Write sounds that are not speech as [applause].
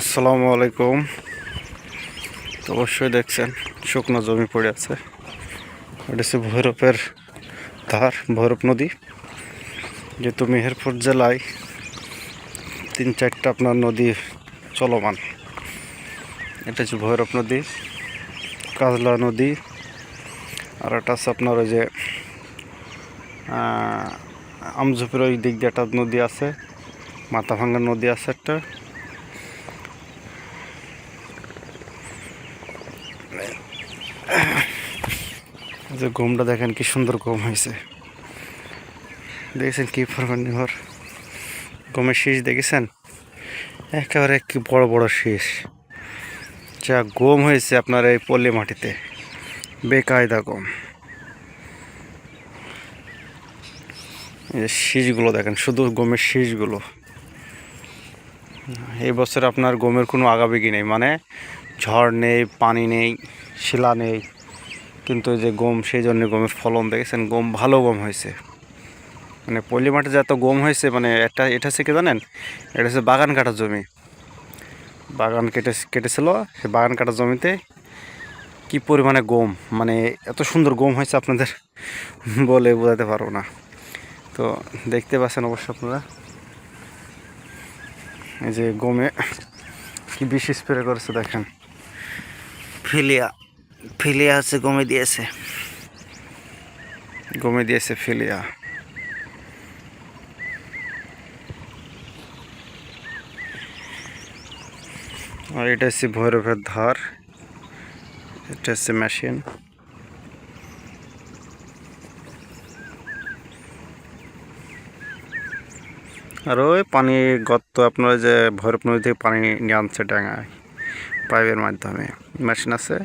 আসসালামু আলাইকুম। তো অবশ্যই দেখছেন, শুকনো জমি পড়ে আছে। এটা হচ্ছে ভৈরবের ধার, ভৈরব নদী। যেহেতু মেহেরপুর জেলায় তিন চারটা আপনার নদী চলমান। এটা হচ্ছে ভৈরব নদী, কাজলা নদী, আর এটা আছে আপনার ওই যে আমঝুপের ওই দিক দিয়ে একটা নদী আছে মাথা ভাঙ্গা নদী আছে একটা। যে গমটা দেখেন কি সুন্দর গম হয়েছে। দেখেছেন কি পরিমাণ নিহর গমের শীষ দেখেছেন? একেবারে কি বড় বড় শীষ। যা গম হয়েছে আপনার এই পল্লী মাটিতে। বেকায়দা গম এই যে শীষগুলো দেখেন, শুধু গমের শীষগুলো। এই বছর আপনার গমের কোনো আগাবেগি নেই মানে ঝড় নেই, পানি নেই, শিলা নেই। কিন্তু যে গম, সেই জন্য গমের ফলন দেখেছেন, গম ভালো গম হয়েছে। মানে পল্লী মাঠে যে এত গম হয়েছে মানে একটা এটা হচ্ছে কি জানেন? এটা হচ্ছে বাগান কাটার জমি। বাগান কেটে, কেটেছিল সে বাগান কাটার জমিতে কি পরিমাণে গম মানে এত সুন্দর গম হয়েছে আপনাদের [laughs] বলে বোঝাতে পারব না। তো দেখতে পাচ্ছেন অবশ্য আপনারা এই যে গমে কি বিষ স্প্রে করেছে, দেখেন। ফিলিয়া ফিলিয়া হচ্ছে, গমে দিয়েছে। গমে দিয়েছে, ফিলিয়া। আর এটা হচ্ছে ভৈরবের ধার, এটা হচ্ছে মেশিন। আর ওই পানি গর্ত, আপনার যে ভৈরব নদী থেকে পানি নিয়ে আনছে ডাঙায়। পাইপের মাধ্যমে। মেশিন আছে।